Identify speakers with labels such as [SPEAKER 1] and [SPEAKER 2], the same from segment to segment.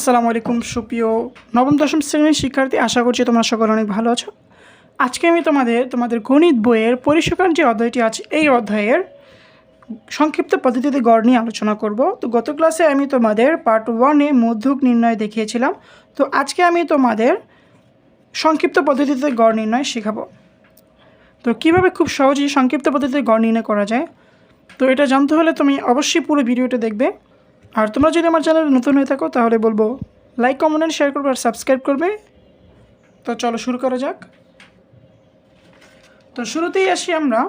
[SPEAKER 1] আসসালামু আলাইকুম, সুপ্রিয় নবম, দশম শ্রেণির শিক্ষার্থী, আশা করছি তোমরা সকলে অনেক ভালো আছো। আজকে আমি তোমাদের তোমাদের গণিত বইয়ের পরিসংখ্যান যে অধ্যায়টি আছে, এই অধ্যায়ের সংক্ষিপ্ত পদ্ধতিতে গড় নিয়ে আলোচনা করব। তো গত ক্লাসে আমি তোমাদের পার্ট ওয়ানে মধ্যক নির্ণয় দেখিয়েছিলাম। তো আজকে আমি তোমাদের সংক্ষিপ্ত পদ্ধতিতে গড় নির্ণয় শেখাবো। তো কীভাবে খুব সহজেই সংক্ষিপ্ত পদ্ধতিতে গড় নির্ণয় করা যায়? তো এটা জানতে হলে তুমি অবশ্যই পুরো ভিডিওটা দেখবে। আর তোমরা যদি আমার চ্যানেলে নতুন হয়ে থাকো, তাহলে বলব লাইক কমেন্ট অ্যান্ড শেয়ার করবে আর সাবস্ক্রাইব করবে। তো চলো শুরু করা যাক। তো শুরুতেই আসি আমরা।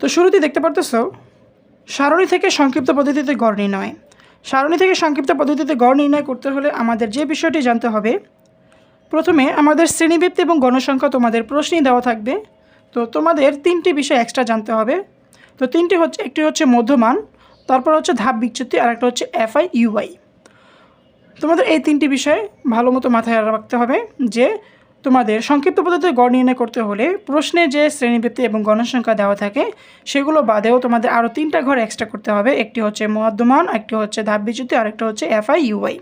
[SPEAKER 1] তো শুরুতেই দেখতে পারতেছো, সারণী থেকে সংক্ষিপ্ত পদ্ধতিতে গড় নির্ণয়। সারণী থেকে সংক্ষিপ্ত পদ্ধতিতে গড় নির্ণয় করতে হলে আমাদের যে বিষয়টি জানতে হবে, প্রথমে আমাদের শ্রেণীবৃত্তি এবং গণসংখ্যা তোমাদের প্রশ্নই দেওয়া থাকবে। তো তোমাদের তিনটি বিষয় এক্সট্রা জানতে হবে। তো তিনটি হচ্ছে, একটি হচ্ছে মধ্যমান, তারপর হচ্ছে ধাপ বিচ্যুতি, আর একটা হচ্ছে এফআই ইউআই তোমাদের এই তিনটি বিষয় ভালো মতো মাথায় রাখতে হবে যে তোমাদের সংক্ষিপ্ত পদ্ধতিতে গড় নির্ণয় করতে হলে প্রশ্নে যে শ্রেণীবৃত্তি এবং গণসংখ্যা দেওয়া থাকে, সেগুলো বাদেও তোমাদের আরও তিনটা ঘর এক্সট্রা করতে হবে। একটি হচ্ছে মধ্যমান, একটি হচ্ছে ধাপ বিচ্যুতি, আর একটা হচ্ছে এফআই ইউআই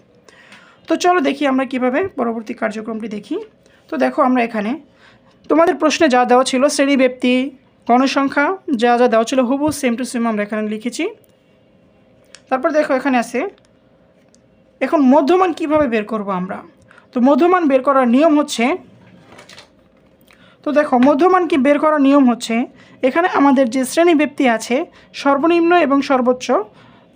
[SPEAKER 1] তো চলো দেখি আমরা কীভাবে পরবর্তী কার্যক্রমটি দেখি। তো দেখো আমরা এখানে তোমাদের প্রশ্নে যা দেওয়া ছিল শ্রেণীব্যাপ্তি গণসংখ্যা যা যা দেওয়া ছিল হুবু সেম টু সেম আমরা এখানে লিখেছি। তারপর দেখো এখানে আছে, এখন মধ্যমান কীভাবে বের করব আমরা? তো মধ্যমান বের করার নিয়ম হচ্ছে, তো দেখো মধ্যমান কি বের করার নিয়ম হচ্ছে, এখানে আমাদের যে শ্রেণি ব্যক্তি আছে, সর্বনিম্ন এবং সর্বোচ্চ,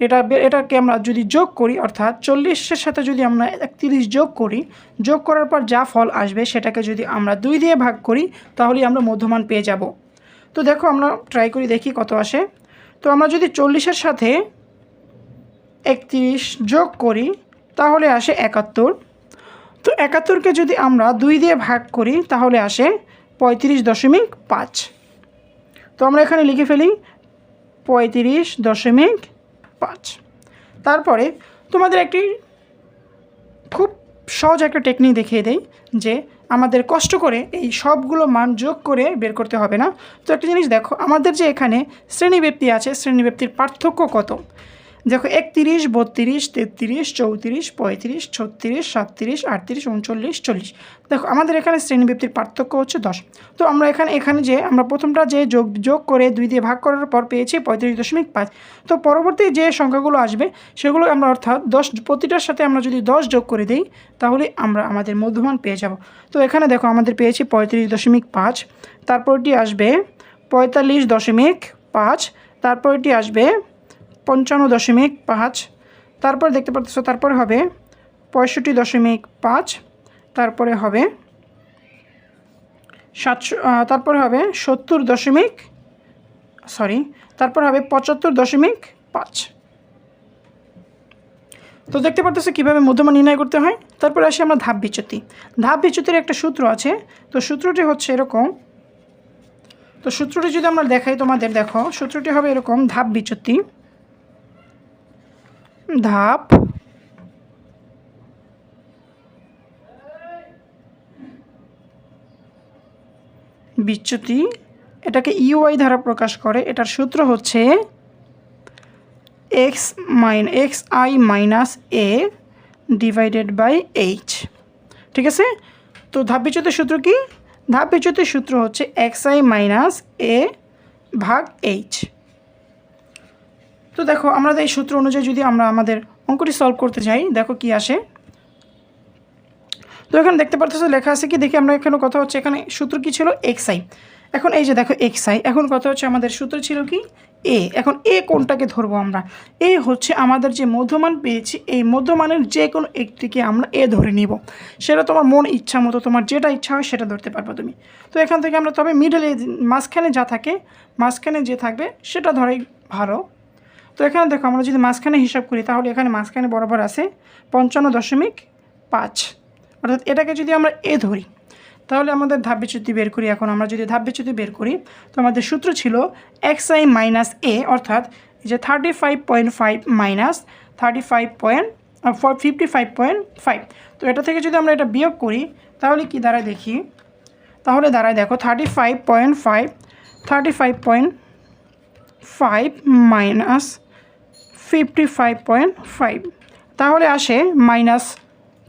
[SPEAKER 1] এটা এটাকে আমরা যদি যোগ করি, অর্থাৎ চল্লিশের সাথে যদি আমরা একত্রিশ যোগ করি, যোগ করার পর যা ফল আসবে সেটাকে যদি আমরা দুই দিয়ে ভাগ করি, তাহলেই আমরা মধ্যমান পেয়ে যাব। তো দেখো আমরা ট্রাই করি, দেখি কত আসে। তো আমরা যদি চল্লিশের সাথে একত্রিশ যোগ করি, তাহলে আসে একাত্তর। তো একাত্তরকে যদি আমরা দুই দিয়ে ভাগ করি, তাহলে আসে পঁয়ত্রিশ দশমিক পাঁচ। তো আমরা এখানে লিখে ফেলি পঁয়ত্রিশ দশমিক পাঁচ। তারপরে তোমাদের একটি খুব সহজ একটা টেকনিক দেখিয়ে দেই, যে আমাদের কষ্ট করে এই সবগুলো মান যোগ করে বের করতে হবে না। তো একটা জিনিস দেখো, আমাদের যে এখানে শ্রেণীব্যক্তি আছে শ্রেণীব্যক্তির পার্থক্য কত? দেখো একত্রিশ, বত্রিশ, তেত্রিশ, চৌত্রিশ, পঁয়ত্রিশ, ছত্রিশ, সাতত্রিশ, আটত্রিশ, উনচল্লিশ, চল্লিশ। দেখো আমাদের এখানে শ্রেণীব্যক্তির পার্থক্য হচ্ছে দশ। তো আমরা এখানে এখানে যে, আমরা প্রথমটা যে যোগ যোগ করে দুই দিয়ে ভাগ করার পর পেয়েছি পঁয়ত্রিশ দশমিক পাঁচ। তো পরবর্তী যে সংখ্যাগুলো আসবে, সেগুলো আমরা অর্থাৎ দশ, প্রতিটার সাথে আমরা যদি দশ যোগ করে দিই, তাহলে আমরা আমাদের মধ্যমান পেয়ে যাব। তো এখানে দেখো আমাদের পেয়েছি পঁয়ত্রিশ দশমিক পাঁচ। তারপরটি আসবে পঁয়তাল্লিশ দশমিক পাঁচ। তারপরটি আসবে পঞ্চান্ন দশমিক পাঁচ। তারপর দেখতে পাচ্ছ তারপরে হবে পঁয়ষট্টি দশমিক পাঁচ। তারপরে হবে সাতশো তারপরে হবে সত্তর দশমিক সরি তারপর হবে পঁচাত্তর দশমিক পাঁচ। তো দেখতে পারতেছো কীভাবে মধ্যমা নির্ণয় করতে হয়? তারপরে আসি আমরা ধাপ বিচ্যুতি। ধাপ বিচ্যুতির একটা সূত্র আছে। তো সূত্রটি হচ্ছে এরকম। তো সূত্রটি যদি আমরা দেখাই তোমাদের, দেখো, সূত্রটি হবে এরকম, ধাপ বিচ্যুতি। ধাপ। বিচ্যুতি। এটাকে ইউআই দ্বারা প্রকাশ করে। এটার সূত্র হচ্ছে X main X I minus A divided by H ঠিক আছে? তো ধাপ বিচ্যুতির সূত্র কি? ধাপ বিচ্যুতির সূত্র হচ্ছে এক্স আই মাইনাস এ ভাগ এইচ তো দেখো, আমরা এই সূত্র অনুযায়ী যদি আমরা আমাদের অঙ্কটি সলভ করতে যাই, দেখো কি আসে। তো এখানে দেখতে পারতেছো লেখা আছে কি, দেখি আমরা এখানে কথা হচ্ছে, এখানে সূত্র কি ছিল? এক্স আই এখন এই যে দেখো এক্স আই এখন কথা হচ্ছে আমাদের সূত্র ছিল কি? এ এখন এ কোনটাকে ধরবো আমরা? এ হচ্ছে আমাদের যে মধ্যমান পেয়েছি, এই মধ্যমানের যে কোনো একটিকে আমরা এ ধরে নিব। সেটা তোমার মন ইচ্ছা মতো, তোমার যেটা ইচ্ছা হয় সেটা ধরতে পারবে তুমি। তো এখান থেকে আমরা তবে মিডলে মাঝখানে যা থাকে, মাঝখানে যে থাকবে, সেটা ধরাই ভালো। তো এখানে দেখো, আমরা যদি মাঝখানে হিসাব করি, তাহলে এখানে মাঝখানে বরাবর আছে পঞ্চান্ন দশমিক পাঁচ। অর্থাৎ এটাকে যদি আমরা এ ধরি, তাহলে আমাদের ধাপ বিচ্যুতি বের করি। এখন আমরা যদি ধাপ বিচ্যুতি বের করি, তো আমাদের সূত্র ছিল এক্স আই মাইনাস এ অর্থাৎ যে thirty five point five minus thirty five point fifty five point five তো এটা থেকে যদি আমরা এটা বিয়োগ করি, তাহলে কি দাঁড়ায় দেখি? তাহলে দাঁড়ায় দেখো thirty five point five thirty five point five minus fifty five point five তাহলে আসে মাইনাস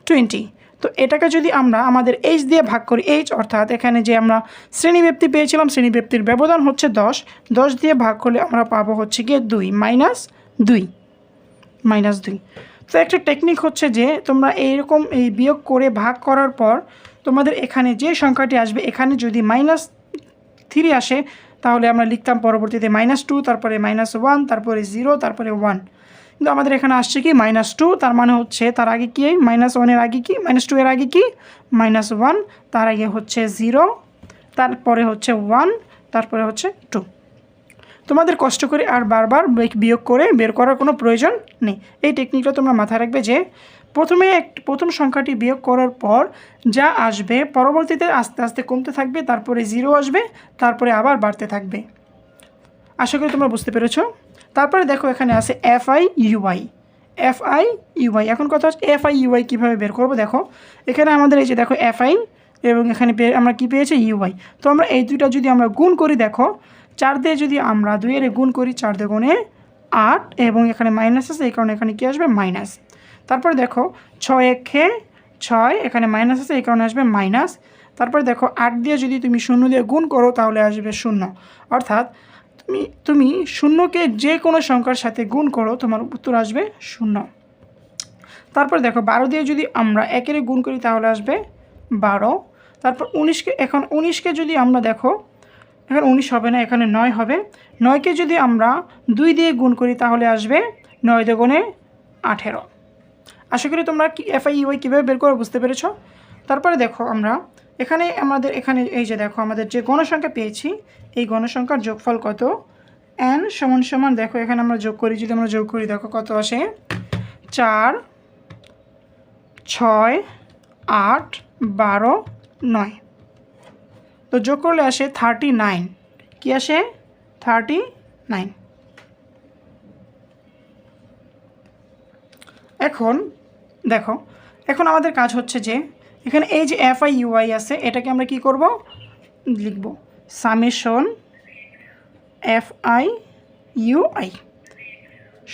[SPEAKER 1] টোয়েন্টি তো এটাকে যদি আমরা আমাদের এইচ দিয়ে ভাগ করি এইচ অর্থাৎ এখানে যে আমরা শ্রেণীব্যাপ্তি পেয়েছিলাম, শ্রেণীব্যাপ্তির ব্যবধান হচ্ছে দশ। দশ দিয়ে ভাগ করলে আমরা পাবো হচ্ছে গিয়ে দুই মাইনাস দুই মাইনাস দুই। তো একটা টেকনিক হচ্ছে যে তোমরা এইরকম এই বিয়োগ করে ভাগ করার পর তোমাদের এখানে যে সংখ্যাটি আসবে, এখানে যদি মাইনাস থ্রি আসে তাহলে আমরা লিখতাম পরবর্তীতে মাইনাস টু তারপরে মাইনাস ওয়ান তারপরে জিরো তারপরে ওয়ান কিন্তু আমাদের এখানে আসছে কি মাইনাস টু তার মানে হচ্ছে তার আগে কি? মাইনাস ওয়ানের আগে কি? মাইনাস টু এর আগে কি? মাইনাস ওয়ান তার আগে হচ্ছে জিরো তারপরে হচ্ছে ওয়ান তারপরে হচ্ছে টু তোমাদের কষ্ট করে আর বারবার বিয়োগ করে বের করার কোনো প্রয়োজন নেই। এই টেকনিকটা তোমরা মাথায় রাখবে যে, প্রথমে এক প্রথম সংখ্যাটি বিয়োগ করার পর যা আসবে পরবর্তীতে আস্তে আস্তে কমতে থাকবে, তারপরে জিরো আসবে, তারপরে আবার বাড়তে থাকবে। আশা করি তোমরা বুঝতে পেরেছ। তারপরে দেখো এখানে আছে F I U I F I U I এখন কথা হচ্ছে এফ আই ইউআই কীভাবে বের করব দেখো। এখানে আমাদের এই যে দেখো এফ আই এবং এখানে আমরা কী পেয়েছি? ইউআই তো আমরা এই দুইটা যদি আমরা গুণ করি দেখো চার দিয়ে যদি আমরা দুইয়ের গুণ করি, চার দিয়ে গুণে আট, এবং এখানে মাইনাস আছে, এই কারণে এখানে কী আসবে? মাইনাস তারপরে দেখো, ছয় একে ছয়, এখানে মাইনাস আছে, এই কারণে আসবে মাইনাস তারপরে দেখো, আট দিয়ে যদি তুমি শূন্য দিয়ে গুণ করো, তাহলে আসবে শূন্য। অর্থাৎ তুমি তুমি শূন্যকে যে কোনো সংখ্যার সাথে গুণ করো, তোমার উত্তর আসবে শূন্য। তারপর দেখো, বারো দিয়ে যদি আমরা একের গুণ করি, তাহলে আসবে বারো। তারপর উনিশকে, এখন উনিশকে যদি আমরা দেখো এখানে উনিশ হবে না, এখানে নয় হবে। নয়কে যদি আমরা দুই দিয়ে গুণ করি, তাহলে আসবে নয় দুগুণে আঠেরো। আশা করি তোমরা কি এফআই ইউআই কীভাবে বের করে বুঝতে পেরেছ? তারপরে দেখো আমরা, এখানে আমাদের, এখানে এই যে দেখো, আমাদের যে গণসংখ্যা পেয়েছি, এই গণসংখ্যার যোগফল কত? এন সমান সমান, দেখো এখানে আমরা যোগ করি, যদি আমরা যোগ করি, দেখো কত আসে? চার, ছয়, আট, বারো, নয়। তো যোগ করলে আসে থার্টি নাইন কী আসে? থার্টি নাইন এখন, দেখো, এখন আমাদের কাজ হচ্ছে যে, এখানে এই যে এফ আই ইউআই আছে, এটাকে আমরা কি করব? লিখব। সামেশন এফ আই ইউআই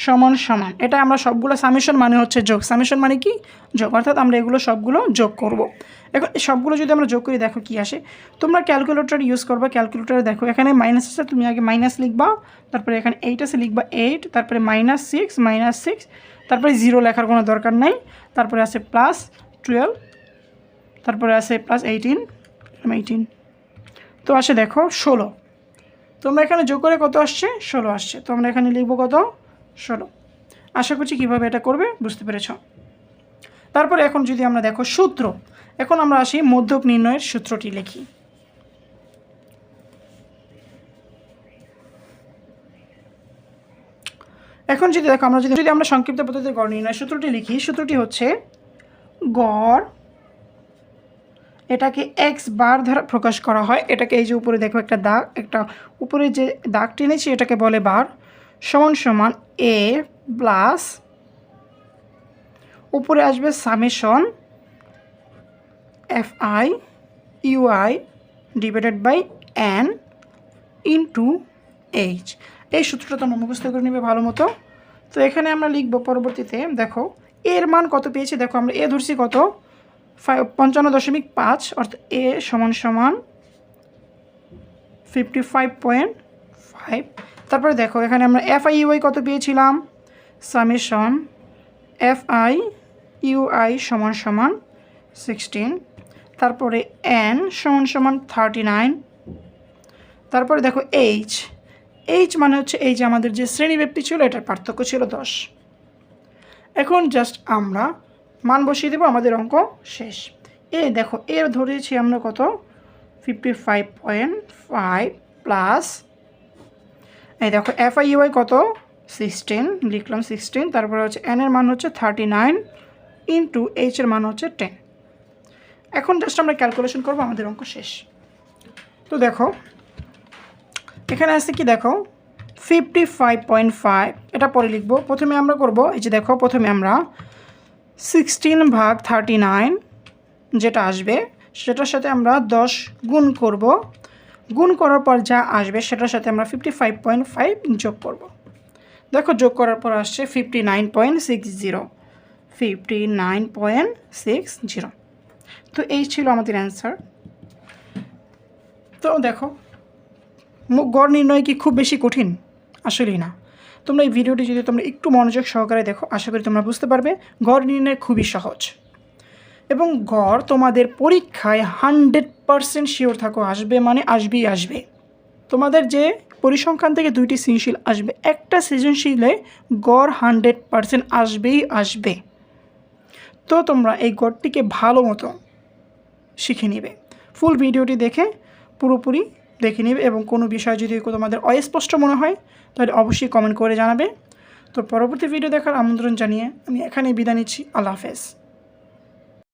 [SPEAKER 1] সমান সমান। এটা আমরা সবগুলো সামেশন মানে হচ্ছে যোগ। সামেশন মানে কি? যোগ। অর্থাৎ আমরা এগুলো সবগুলো যোগ করব। এখন সবগুলো যদি আমরা যোগ করি, দেখো কি আসে? তোমরা ক্যালকুলেটর ইউজ করবে ক্যালকুলেটরে দেখো, এখানে মাইনাস আছে, তুমি আগে মাইনাস লিখবা, তারপরে এখানে এইট আছে, লিখবা এইট তারপরে মাইনাস সিক্স মাইনাস সিক্স তারপরে জিরো লেখার কোনো দরকার নাই। তারপরে আছে প্লাস টুয়েলভ তারপরে আছে প্লাস এইটিন এইটিন তো আসে দেখো ষোলো। তোমরা এখানে যোগ করে কত আসছে? ষোলো আসছে। তোমরা এখানে লিখব কত? ষোলো আশা করছি কীভাবে এটা করবে বুঝতে পেরেছ? তারপরে এখন যদি আমরা দেখো সূত্র, এখন আমরা আসি মধ্যক নির্ণয়ের সূত্রটি লিখি। এখন যদি দেখো, আমরা যদি যদি আমরা সংক্ষিপ্ত পদ্ধতিতে গড় নির্ণয় সূত্রটি লিখি, সূত্রটি হচ্ছে গড়, এটাকে এক্স বার দ্বারা প্রকাশ করা হয়। এটাকে এই যে উপরে দেখো একটা দাগ, একটা উপরে যে দাগ টেনেছি, এটাকে বলে বার। সমান সমান এ প্লাস উপরে আসবে summation F I U I divided by N into H এই সূত্রটা তোমরা মুখস্থ করে নেবে ভালো মতো। তো এখানে আমরা লিখব পরবর্তীতে, দেখো এর মান কত পেয়েছি? দেখো, আমরা এ ধরছি কত? ফাইভ পঞ্চান্ন দশমিক পাঁচ, অর্থাৎ এ সমান সমান ফিফটি ফাইভ পয়েন্ট ফাইভ তারপরে দেখো, এখানে আমরা এফ আই ইউআই কত পেয়েছিলাম? সামেশন এফ আই ইউআই সমান সমান সিক্সটিন তারপরে এন সমান সমান থার্টি নাইন তারপরে দেখো এইচ এইচ মানে হচ্ছে এই যে আমাদের যে শ্রেণীব্যাপ্তি ছিল, এটার পার্থক্য ছিল দশ। এখন জাস্ট আমরা মান বসিয়ে দেবো, আমাদের অঙ্ক শেষ। এ দেখো, এর ধরেছি আমরা কত? Fifty five point five plus এই দেখো এফ আই ইউআই কত? সিক্সটিন লিখলাম সিক্সটিন তারপরে হচ্ছে এন এর মান হচ্ছে থার্টি নাইন ইন্টু এইচ এর মান হচ্ছে টেন এখন জাস্ট আমরা ক্যালকুলেশন করব, আমাদের অঙ্ক শেষ। তো দেখো, এখানে আছে কি দেখো? ফিফটি ফাইভ পয়েন্ট ফাইভ এটা পরে লিখব। প্রথমে আমরা করব, এই যে দেখো, প্রথমে আমরা সিক্সটিন ভাগ থার্টি নাইন যেটা আসবে, সেটার সাথে আমরা দশ গুণ করব। গুণ করার পর যা আসবে সেটার সাথে আমরা ফিফটি ফাইভ পয়েন্ট ফাইভ যোগ করব। দেখো যোগ করার পর আসছে fifty nine point six zero fifty nine point six zero তো এই ছিল আমাদের অ্যান্সার তো দেখো গড় নির্ণয় কি খুব বেশি কঠিন? আসলেই না। তোমরা এই ভিডিওটি যদি তোমরা একটু মনোযোগ সহকারে দেখো, আশা করি তোমরা বুঝতে পারবে। গড় নির্ণয় খুবই সহজ। এবং গড় তোমাদের পরীক্ষায় হান্ড্রেড পারসেন্ট শিওর থাকো, আসবে মানে আসবেই আসবে। তোমাদের যে পরিসংখ্যান থেকে দুইটি সৃজনশীল আসবে, একটা সৃজনশীলে গড় হান্ড্রেড পারসেন্ট আসবেই আসবে। তো তোমরা এই গড়টিকে ভালো মতো শিখে নেবে। ফুল ভিডিওটি দেখে পুরোপুরি দেখে নিবে এবং কোনো বিষয় যদি তোমাদের অস্পষ্ট মনে হয়, তাহলে অবশ্যই কমেন্ট করে জানাবে। তো পরবর্তী ভিডিও দেখার আমন্ত্রণ জানিয়ে আমি এখানেই বিদায় নিচ্ছি। আল্লাহ হাফেজ।